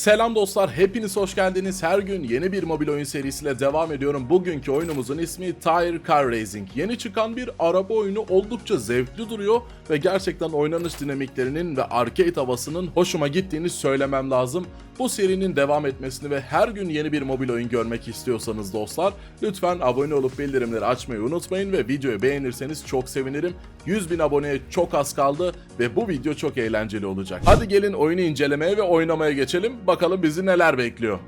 Selam dostlar, hepiniz hoş geldiniz. Her gün yeni bir mobil oyun serisiyle devam ediyorum. Bugünkü oyunumuzun ismi Tire Car Racing. Yeni çıkan bir araba oyunu oldukça zevkli duruyor ve gerçekten oynanış dinamiklerinin ve arcade havasının hoşuma gittiğini söylemem lazım. Bu serinin devam etmesini ve her gün yeni bir mobil oyun görmek istiyorsanız dostlar, lütfen abone olup bildirimleri açmayı unutmayın ve videoyu beğenirseniz çok sevinirim. 100 bin aboneye çok az kaldı ve bu video çok eğlenceli olacak. Hadi gelin oyunu incelemeye ve oynamaya geçelim. Bakalım bizi neler bekliyor.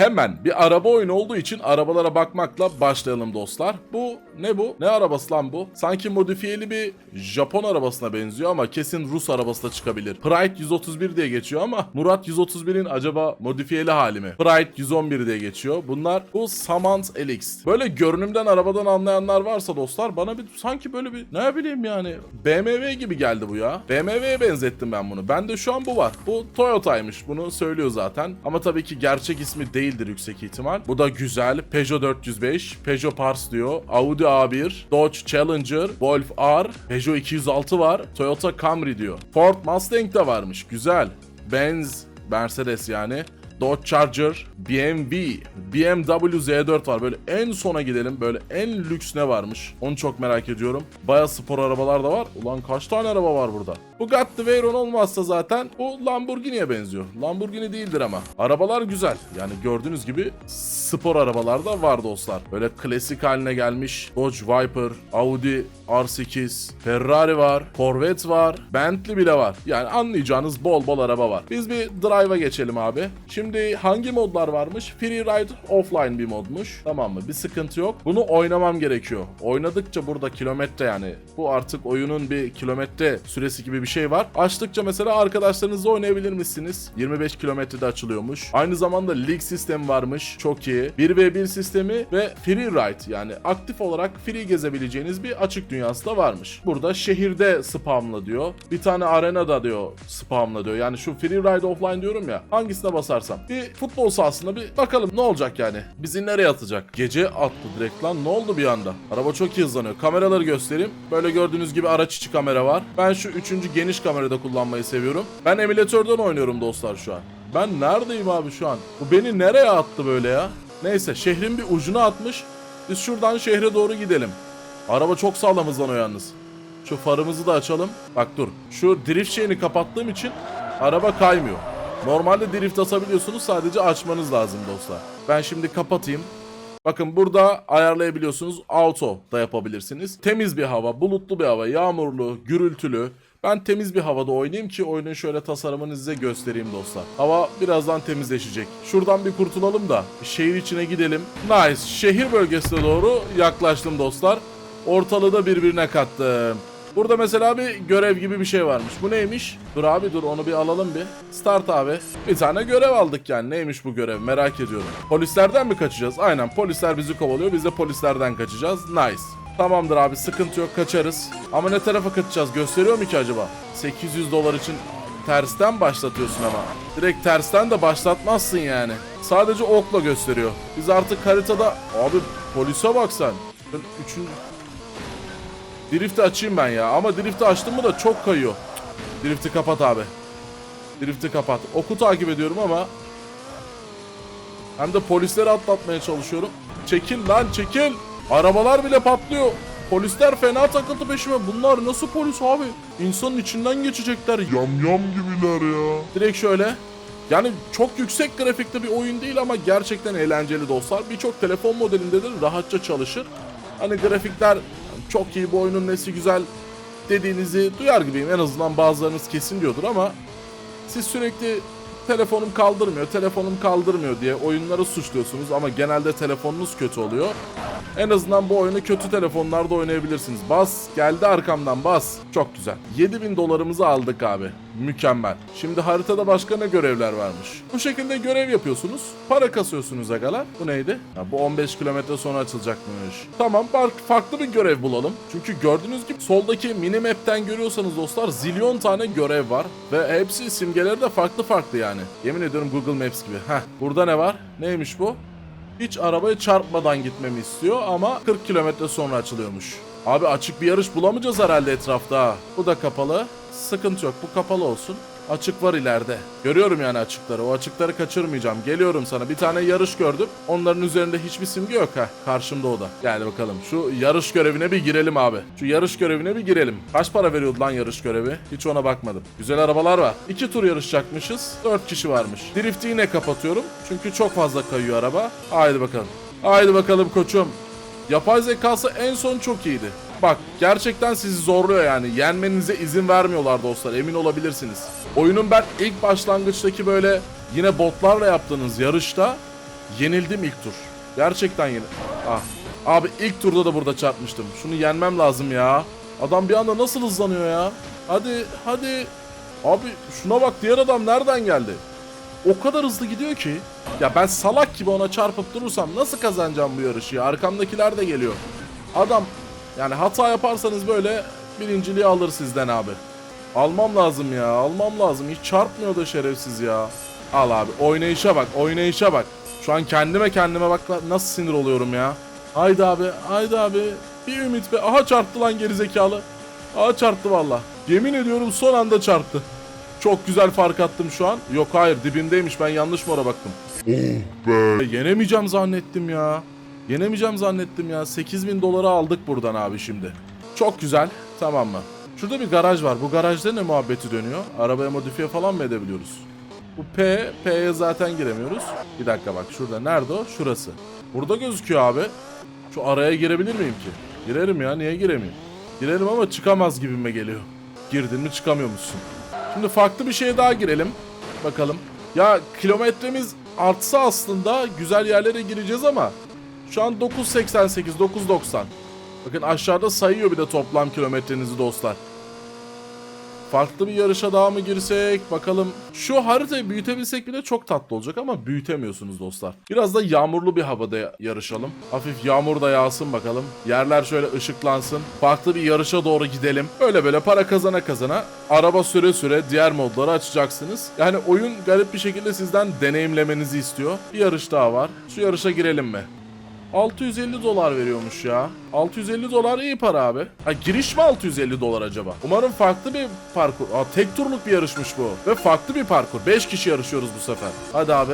Hemen bir araba oyunu olduğu için arabalara bakmakla başlayalım dostlar. Bu ne bu? Ne arabası lan bu? Sanki modifiyeli bir Japon arabasına benziyor ama kesin Rus arabası da çıkabilir. Pride 131 diye geçiyor ama Murat 131'in acaba modifiyeli hali mi? Pride 111 diye geçiyor. Bunlar bu Samant LX. Böyle görünümden arabadan anlayanlar varsa dostlar bana bir sanki böyle bir ne bileyim yani BMW gibi geldi bu ya. BMW'ye benzettim ben bunu. Bende şu an bu var. Bu Toyota'ymış. Bunu söylüyor zaten. Ama tabii ki gerçek ismi değildir yüksek ihtimal. Bu da güzel. Peugeot 405, Peugeot Pars diyor. Audi A1, Dodge Challenger, Golf R, Peugeot 206 var. Toyota Camry diyor. Ford Mustang de varmış. Güzel. Benz, Mercedes yani. Dodge Charger, BMW, BMW Z4 var. Böyle en sona gidelim. Böyle en lüks ne varmış? Onu çok merak ediyorum. Baya spor arabalar da var. Ulan kaç tane araba var burada? Bugatti Veyron olmazsa zaten bu Lamborghini'ye benziyor. Lamborghini değildir ama. Arabalar güzel. Yani gördüğünüz gibi spor arabalar da var dostlar. Böyle klasik haline gelmiş. Dodge Viper, Audi R8, Ferrari var, Corvette var, Bentley bile var. Yani anlayacağınız bol bol araba var. Biz bir drive'a geçelim abi. Şimdi hangi modlar varmış? Free Ride Offline bir modmuş. Tamam mı? Bir sıkıntı yok. Bunu oynamam gerekiyor. Oynadıkça burada kilometre yani. Bu artık oyunun bir kilometre süresi gibi bir şey var. Açtıkça mesela arkadaşlarınızla oynayabilir misiniz? 25 kilometrede açılıyormuş. Aynı zamanda League sistemi varmış. Çok iyi. 1v1 sistemi ve Free Ride yani aktif olarak free gezebileceğiniz bir açık dünyası da varmış. Burada şehirde spamla diyor. Bir tane arenada diyor spamla diyor. Yani şu Free Ride Offline diyorum ya. Hangisine basarsam. Bir futbol sahasında bir bakalım ne olacak yani. Bizi nereye atacak? Gece attı direkt lan. Ne oldu bir anda? Araba çok iyi hızlanıyor. Kameraları göstereyim. Böyle gördüğünüz gibi araç içi kamera var. Ben şu üçüncü geniş kamerada kullanmayı seviyorum. Ben emülatörden oynuyorum dostlar şu an. Ben neredeyim abi şu an? Bu beni nereye attı böyle ya? Neyse şehrin bir ucuna atmış. Biz şuradan şehre doğru gidelim. Araba çok sağlam hızlanıyor yalnız. Şu farımızı da açalım. Bak dur. Şu drift şeyini kapattığım için araba kaymıyor. Normalde drift atabiliyorsunuz sadece açmanız lazım dostlar. Ben şimdi kapatayım. Bakın burada ayarlayabiliyorsunuz. Auto da yapabilirsiniz. Temiz bir hava, bulutlu bir hava, yağmurlu, gürültülü. Ben temiz bir havada oynayayım ki oyunun şöyle tasarımını size göstereyim dostlar. Hava birazdan temizleşecek. Şuradan bir kurtulalım da şehir içine gidelim. Nice. Şehir bölgesine doğru yaklaştım dostlar. Ortalığı da birbirine kattım. Burada mesela bir görev gibi bir şey varmış. Bu neymiş? Dur abi dur onu bir alalım bir. Start abi. Bir tane görev aldık yani. Neymiş bu görev merak ediyorum. Polislerden mi kaçacağız? Aynen polisler bizi kovalıyor. Biz de polislerden kaçacağız. Nice. Tamamdır abi sıkıntı yok kaçarız. Ama ne tarafa kaçacağız gösteriyor mu ki acaba? 800 dolar için tersten başlatıyorsun ama. Direkt tersten de başlatmazsın yani. Sadece okla gösteriyor. Biz artık haritada... Abi polise bak sen. Ben üçüncü... Drift'i açayım ben ya. Ama drift'i açtım mı da çok kayıyor. Drift'i kapat abi. Drift'i kapat. Oku takip ediyorum ama... Hem de polisleri atlatmaya çalışıyorum. Çekil lan çekil. Arabalar bile patlıyor. Polisler fena takıldı peşime. Bunlar nasıl polis abi? İnsanın içinden geçecekler. Yam yam gibiler ya. Direkt şöyle. Yani çok yüksek grafikte bir oyun değil ama gerçekten eğlenceli dostlar. Birçok telefon modelindedir rahatça çalışır. Hani grafikler çok iyi bu oyunun nesi güzel dediğinizi duyar gibiyim. En azından bazılarınız kesin diyordur ama siz sürekli telefonum kaldırmıyor, telefonum kaldırmıyor diye oyunları suçluyorsunuz ama genelde telefonunuz kötü oluyor. En azından bu oyunu kötü telefonlarda oynayabilirsiniz. Bas, geldi arkamdan bas. Çok güzel. 7000 dolarımızı aldık abi. Mükemmel. Şimdi haritada başka ne görevler varmış? Bu şekilde görev yapıyorsunuz. Para kasıyorsunuz agalar. Bu neydi? Ha, bu 15 kilometre sonra açılacakmış. Tamam farklı bir görev bulalım. Çünkü gördüğünüz gibi soldaki mini map'ten görüyorsanız dostlar zilyon tane görev var. Ve hepsi simgeleri de farklı farklı yani. Yemin ediyorum Google Maps gibi. Heh. Burada ne var? Neymiş bu? Hiç arabaya çarpmadan gitmemi istiyor ama 40 kilometre sonra açılıyormuş. Abi açık bir yarış bulamayacağız herhalde etrafta. Bu da kapalı. Sıkıntı yok. Bu kapalı olsun. Açık var ileride. Görüyorum yani açıkları. O açıkları kaçırmayacağım. Geliyorum sana. Bir tane yarış gördüm. Onların üzerinde hiçbir simge yok ha. Karşımda o da. Gel bakalım. Şu yarış görevine bir girelim abi. Şu yarış görevine bir girelim. Kaç para veriyordu lan yarış görevi? Hiç ona bakmadım. Güzel arabalar var. İki tur yarışacakmışız. Dört kişi varmış. Drift'i yine kapatıyorum. Çünkü çok fazla kayıyor araba. Haydi bakalım. Haydi bakalım koçum. Yapay zekası en son çok iyiydi. Bak gerçekten sizi zorluyor yani. Yenmenize izin vermiyorlar dostlar emin olabilirsiniz. Oyunun ben ilk başlangıçtaki böyle yine botlarla yaptığınız yarışta yenildim ilk tur. Gerçekten yenil. Ah. Abi ilk turda da burada çarpmıştım. Şunu yenmem lazım ya. Adam bir anda nasıl hızlanıyor ya? Hadi hadi. Abi şuna bak diğer adam nereden geldi? o kadar hızlı gidiyor ki ya ben salak gibi ona çarpıp durursam nasıl kazanacağım bu yarışı ya? Arkamdakiler de geliyor. Adam yani hata yaparsanız böyle birinciliği alır sizden abi. Almam lazım ya almam lazım. Hiç çarpmıyor da şerefsiz ya. Al abi oynayışa bak oynayışa bak. Şu an kendime kendime bak nasıl sinir oluyorum ya. Haydi abi haydi abi. Bir ümit be. Aha çarptı lan gerizekalı. Aha çarptı valla. Yemin ediyorum son anda çarptı. Çok güzel fark attım şu an. Yok hayır dibindeymiş ben yanlış mı ona baktım. Oh be. Yenemeyeceğim zannettim ya. Yenemeyeceğim zannettim ya. 8000 doları aldık buradan abi şimdi. Çok güzel. Tamam mı? Şurada bir garaj var. Bu garajda ne muhabbeti dönüyor? Arabaya modifiye falan mı edebiliyoruz? Bu P, P'ye zaten giremiyoruz. Bir dakika bak şurada. Nerede o? Şurası. Burada gözüküyor abi. Şu araya girebilir miyim ki? Girerim ya. Niye giremeyeyim? Girerim ama çıkamaz gibime geliyor. Girdin mi çıkamıyormuşsun. Şimdi farklı bir şeye daha girelim. Bakalım. Ya kilometremiz artsa aslında güzel yerlere gireceğiz ama şu an 9.88, 9.90. Bakın aşağıda sayıyor bir de toplam kilometrenizi dostlar. Farklı bir yarışa daha mı girsek bakalım. Şu haritayı büyütebilsek bile çok tatlı olacak ama büyütemiyorsunuz dostlar. Biraz da yağmurlu bir havada yarışalım. Hafif yağmur da yağsın bakalım. Yerler şöyle ışıklansın. Farklı bir yarışa doğru gidelim. Böyle böyle para kazana kazana araba süre süre diğer modları açacaksınız. Yani oyun garip bir şekilde sizden deneyimlemenizi istiyor. Bir yarış daha var. Şu yarışa girelim mi? 650 dolar veriyormuş ya. 650 dolar iyi para abi. Ha giriş mi 650 dolar acaba? Umarım farklı bir parkur. Aa tek turluk bir yarışmış bu. Ve farklı bir parkur. 5 kişi yarışıyoruz bu sefer. Hadi abi.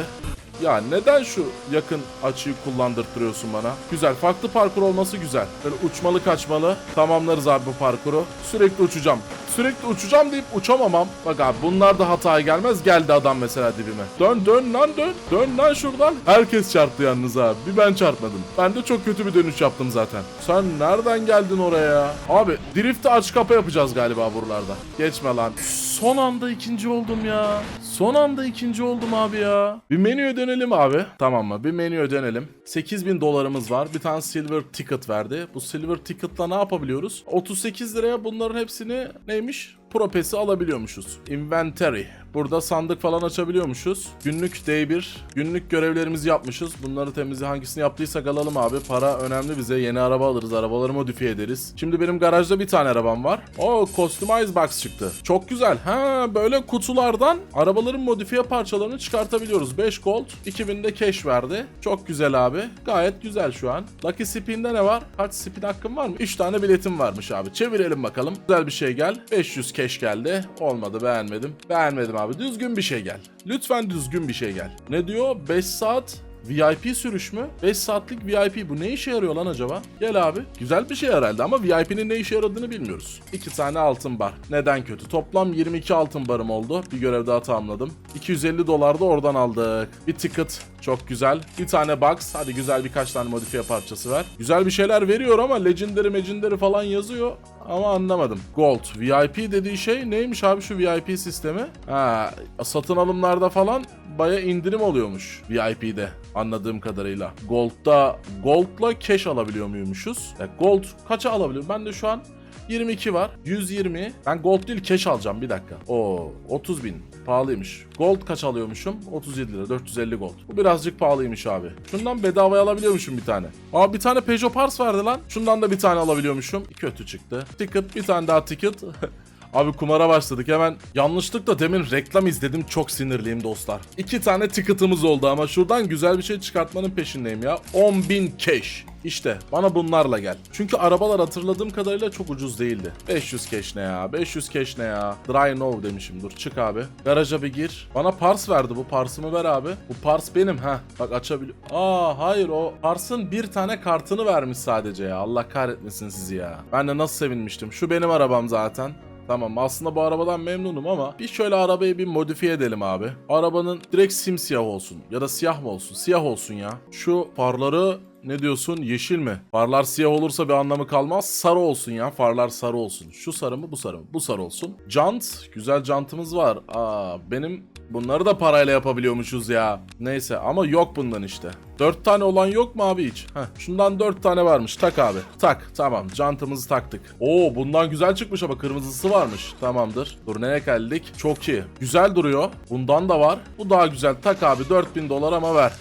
Ya neden şu yakın açıyı kullandırtıyorsun bana? Güzel. Farklı parkur olması güzel. Böyle uçmalı kaçmalı. Tamamlarız abi bu parkuru. Sürekli uçacağım. Sürekli uçacağım deyip uçamamam. Bak abi bunlar da hataya gelmez. Geldi adam mesela dibime. Dön dön lan dön. Dön lan şuradan. Herkes çarptı yalnız abi. Bir ben çarpmadım. Ben de çok kötü bir dönüş yaptım zaten. Sen nereden geldin oraya? Abi drift'i aç kapa yapacağız galiba buralarda. Geçme lan. Son anda ikinci oldum ya. Son anda ikinci oldum abi ya. Bir menüye dönelim abi. Tamam mı? Bir menüye dönelim. 8000 dolarımız var. Bir tane silver ticket verdi. Bu silver ticket'la ne yapabiliyoruz? 38 liraya bunların hepsini neymiş? Propesi alabiliyormuşuz. Inventory. Burada sandık falan açabiliyormuşuz. Günlük D1. Günlük görevlerimizi yapmışız. Bunları temizle hangisini yaptıysak alalım abi. Para önemli bize. Yeni araba alırız. Arabaları modifiye ederiz. Şimdi benim garajda bir tane arabam var. O Customize Box çıktı. Çok güzel. Ha böyle kutulardan arabaların modifiye parçalarını çıkartabiliyoruz. 5 gold. 2000 de cash verdi. Çok güzel abi. Gayet güzel şu an. Lucky Spin'de ne var? Kaç spin hakkım var mı? 3 tane biletim varmış abi. Çevirelim bakalım. Güzel bir şey gel. 500 cash geldi. Olmadı beğenmedim. Beğenmedim abi. Düzgün bir şey gel. Lütfen düzgün bir şey gel. Ne diyor? 5 saat VIP sürüş mü? 5 saatlik VIP bu ne işe yarıyor lan acaba? Gel abi. Güzel bir şey herhalde ama VIP'nin ne işe yaradığını bilmiyoruz. 2 tane altın bar. Neden kötü? Toplam 22 altın barım oldu. Bir görev daha tamamladım. 250 dolar da oradan aldık. Bir ticket. Çok güzel. Bir tane box. Hadi güzel birkaç tane modifiye parçası ver. Güzel bir şeyler veriyor ama legendary megendary falan yazıyor. Ama anlamadım. Gold. VIP dediği şey neymiş abi şu VIP sistemi? Ha, satın alımlarda falan baya indirim oluyormuş VIP'de anladığım kadarıyla. Gold'da Gold'la cash alabiliyor muymuşuz? Ya Gold kaça alabiliyorum? Ben de şu an 22 var. 120. Ben gold değil cash alacağım bir dakika. Oo 30 bin. Pahalıymış. Gold kaç alıyormuşum? 37 lira. 450 gold. Bu birazcık pahalıymış abi. Şundan bedavaya alabiliyormuşum bir tane. Aa bir tane Peugeot Pars verdi lan. Şundan da bir tane alabiliyormuşum. Kötü çıktı. Ticket bir tane daha ticket. Abi kumara başladık hemen. Yanlışlıkla demin reklam izledim çok sinirliyim dostlar. İki tane ticket'ımız oldu ama şuradan güzel bir şey çıkartmanın peşindeyim ya. 10.000 cash. İşte bana bunlarla gel. Çünkü arabalar hatırladığım kadarıyla çok ucuz değildi. 500 cash ne ya? 500 cash ne ya? Dry no demişim dur çık abi. Garaja bir gir. Bana pars verdi bu parsımı ver abi. Bu pars benim ha. Bak açabiliyor. Aa hayır o parsın bir tane kartını vermiş sadece ya. Allah kahretmesin sizi ya. Ben de nasıl sevinmiştim. Şu benim arabam zaten. Tamam aslında bu arabadan memnunum ama bir şöyle arabayı bir modifiye edelim abi. Arabanın direkt simsiyah olsun ya da siyah mı olsun? Siyah olsun ya. Şu farları ne diyorsun? Yeşil mi? Farlar siyah olursa bir anlamı kalmaz. Sarı olsun ya. Farlar sarı olsun. Şu sarı mı bu sarı mı? Bu sarı olsun. Jant. Güzel jantımız var. Aa benim bunları da parayla yapabiliyormuşuz ya. Neyse ama yok bundan işte. 4 tane olan yok mu abi hiç? Heh, şundan 4 tane varmış. Tak abi. Tak. Tamam. Jantımızı taktık. Oo bundan güzel çıkmış ama kırmızısı varmış. Tamamdır. Dur neye geldik? Çok iyi. Güzel duruyor. Bundan da var. Bu daha güzel. Tak abi 4000 dolar ama ver.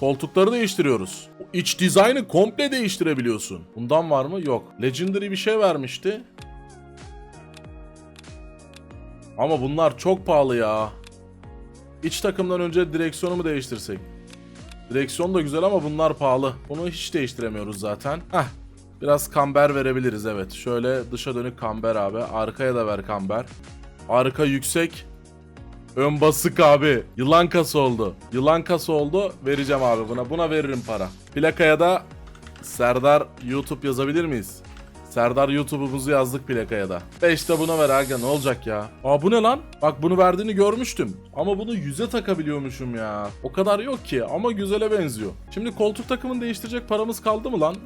Koltukları değiştiriyoruz. İç dizaynı komple değiştirebiliyorsun. Bundan var mı? Yok. Legendary bir şey vermişti. Ama bunlar çok pahalı ya. İç takımdan önce direksiyonu mu değiştirsek? Direksiyon da güzel ama bunlar pahalı. Bunu hiç değiştiremiyoruz zaten. Heh. Biraz kamber verebiliriz evet. Şöyle dışa dönük kamber abi. Arkaya da ver kamber. Arka yüksek. Ön basık abi. Yılan kası oldu. Yılan kası oldu. Vereceğim abi buna. Buna veririm para. Plakaya da Serdar YouTube yazabilir miyiz? Serdar YouTube'umuzu yazdık plakaya da. 5 de buna ver aga ne olacak ya? Aa bu ne lan? Bak bunu verdiğini görmüştüm. Ama bunu yüze takabiliyormuşum ya. O kadar yok ki ama güzele benziyor. Şimdi koltuk takımını değiştirecek paramız kaldı mı lan?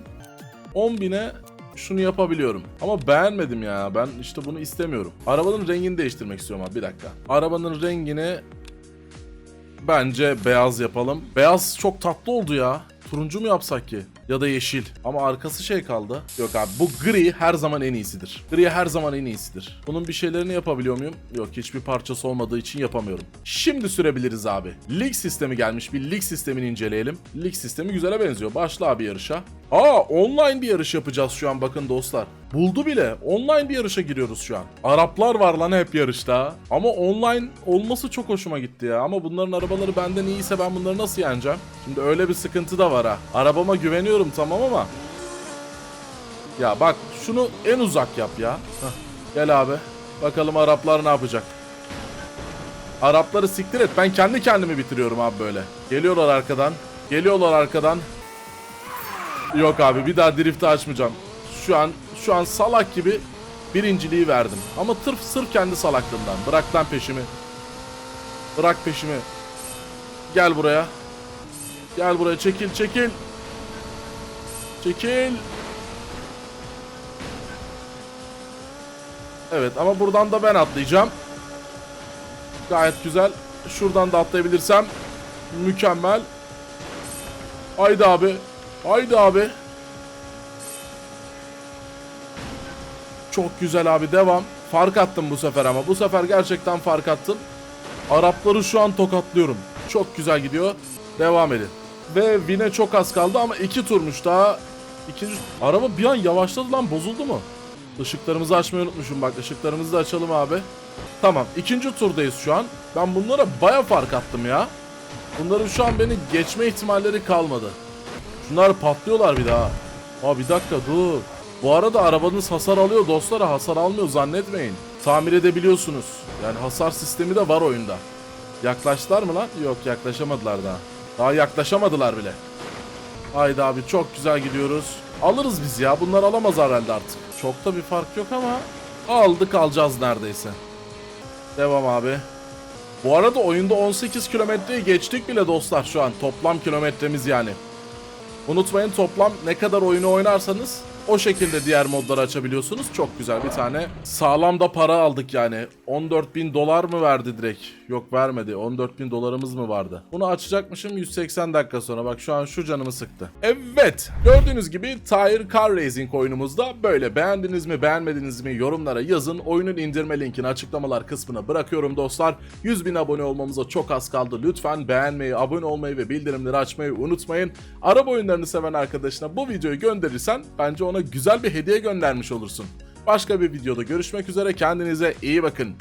10 bine şunu yapabiliyorum. Ama beğenmedim ya. Ben işte bunu istemiyorum. Arabanın rengini değiştirmek istiyorum abi. Bir dakika. Arabanın rengini bence beyaz yapalım. Beyaz çok tatlı oldu ya. Turuncu mu yapsak ki? Ya da yeşil. Ama arkası şey kaldı. Yok abi bu gri her zaman en iyisidir. Gri her zaman en iyisidir. Bunun bir şeylerini yapabiliyor muyum? Yok hiçbir parçası olmadığı için yapamıyorum. Şimdi sürebiliriz abi. Lig sistemi gelmiş. Bir lig sistemini inceleyelim. Lig sistemi güzele benziyor. Başla abi yarışa. Aa online bir yarış yapacağız şu an bakın dostlar. Buldu bile. Online bir yarışa giriyoruz şu an. Araplar var lan hep yarışta. Ama online olması çok hoşuma gitti ya. Ama bunların arabaları benden iyiyse ben bunları nasıl yeneceğim? Şimdi öyle bir sıkıntı da var ha. Arabama güveniyorum tamam ama. Ya bak şunu en uzak yap ya. Heh. Gel abi. Bakalım Araplar ne yapacak. Arapları siktir et. Ben kendi kendimi bitiriyorum abi böyle. Geliyorlar arkadan. Geliyorlar arkadan. Yok abi bir daha drift'i açmayacağım. Şu an şu an salak gibi birinciliği verdim. Ama tırf sırf kendi salaklığımdan. Bırak lan peşimi. Bırak peşimi. Gel buraya. Gel buraya çekil çekil. Çekil. Evet ama buradan da ben atlayacağım. Gayet güzel. Şuradan da atlayabilirsem mükemmel. Haydi abi. Haydi abi. Çok güzel abi devam. Fark attım bu sefer ama. Bu sefer gerçekten fark attım. Arapları şu an tokatlıyorum. Çok güzel gidiyor. Devam edin. Ve Vine çok az kaldı ama iki turmuş daha. İkinci... Araba bir an yavaşladı lan bozuldu mu? Işıklarımızı açmayı unutmuşum bak. Işıklarımızı da açalım abi. Tamam ikinci turdayız şu an. Ben bunlara baya fark attım ya. Bunların şu an beni geçme ihtimalleri kalmadı. Şunlar patlıyorlar bir daha. Aa bir dakika dur. Bu arada arabanız hasar alıyor dostlara hasar almıyor zannetmeyin. Tamir edebiliyorsunuz. Yani hasar sistemi de var oyunda. Yaklaştılar mı lan? Yok yaklaşamadılar daha. Daha yaklaşamadılar bile. Haydi abi çok güzel gidiyoruz. Alırız biz ya bunlar alamaz herhalde artık. Çok da bir fark yok ama aldık alacağız neredeyse. Devam abi. Bu arada oyunda 18 kilometreyi geçtik bile dostlar şu an. Toplam kilometremiz yani. Unutmayın toplam ne kadar oyunu oynarsanız o şekilde diğer modları açabiliyorsunuz. Çok güzel bir tane sağlam da para aldık yani. 14 bin dolar mı verdi direkt? Yok vermedi. 14 bin dolarımız mı vardı? Bunu açacakmışım 180 dakika sonra. Bak şu an şu canımı sıktı. Evet. Gördüğünüz gibi Tire Car Racing oyunumuzda böyle. Beğendiniz mi beğenmediniz mi yorumlara yazın. Oyunun indirme linkini açıklamalar kısmına bırakıyorum dostlar. 100 bin abone olmamıza çok az kaldı. Lütfen beğenmeyi, abone olmayı ve bildirimleri açmayı unutmayın. Araba oyunlarını seven arkadaşına bu videoyu gönderirsen bence ona güzel bir hediye göndermiş olursun. Başka bir videoda görüşmek üzere kendinize iyi bakın.